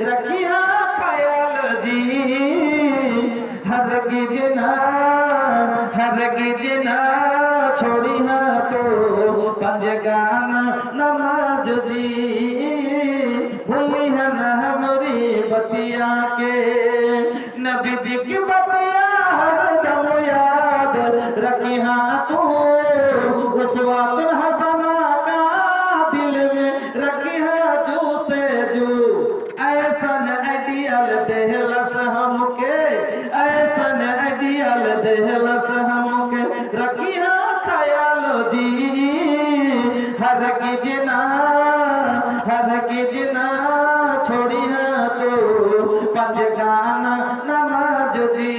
रखिया ख्याल जी। हरगिज ना हरगिज ना, छोड़ी ना तो पंजगान नमाज़ जी। भूली है ना हमारी बतिया के। नबी जी की बतिया हरदम याद रखी हाँ तू। उस वक्त आइडियल देहलस हमके ऐसन आइडियल देहलस हमके रखी है ख्याल जी हर गिजना हर गिजना छोड़ी है तो पंजगाना नमाज जी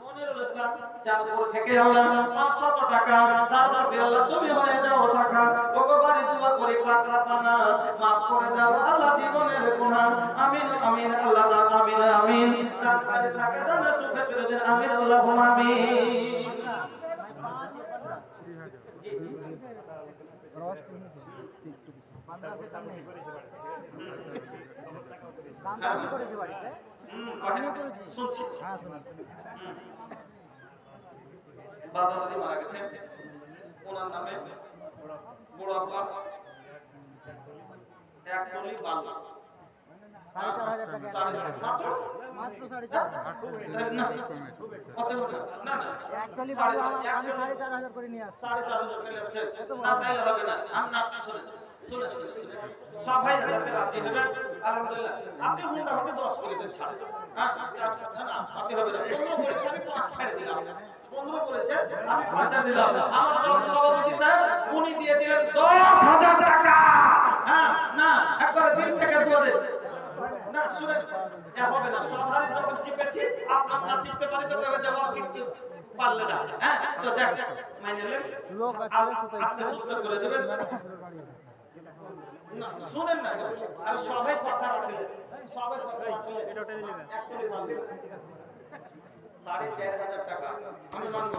মনিরুল ইসলাম চাঁদপুর থেকে আল্লাহ পাঁচশত টাকা তারপর দিয়ে আল্লাহ তুমি হয়ে যাও শাখা ভগবান দোয়া করি পাতলা পানা মাফ করে দাও, আল্লাহ জীবনের গুনাহ। আমিন আমিন, আল্লাহ, আমিন আমিন। তার কাছে থাকে জানে সুখে চলে আমিন, আল্লাহ, আমিন। দাদি মারা গেছেন ওনার নামে বড় আপা এক টলি বাংলা আপনি সবাই রাজি হবেন আলহামদুলিল্লাহ আপনি মোটামুটি দশ করে দেন ছাড়ে হ্যাঁ আপনি হবে না পনেরো করেছে আমি পাঁচ ছেড়ে দিলাম পনেরো করেছে আমি পাঁচ ছেড়ে দিলাম আমার সভাপতি স্যার উনি দিয়ে দিলেন দশ হাজার টাকা হ্যাঁ না একবার দিল থেকে দুয়ারে না শুনে এ হবে না সবাই যখন চিপেছি আপনার না চিপতে পারি তো তবে দেওয়ার কিন্তু পারলে না। হ্যাঁ তো যাক মাইনে সুতো আস্তে সুস্থ করে দেবেন। না শুনেন না আর সবাই কথা রাখলে সবাই কথা বলবেন। সাড়ে চার হাজার টাকা। আমি মানবো।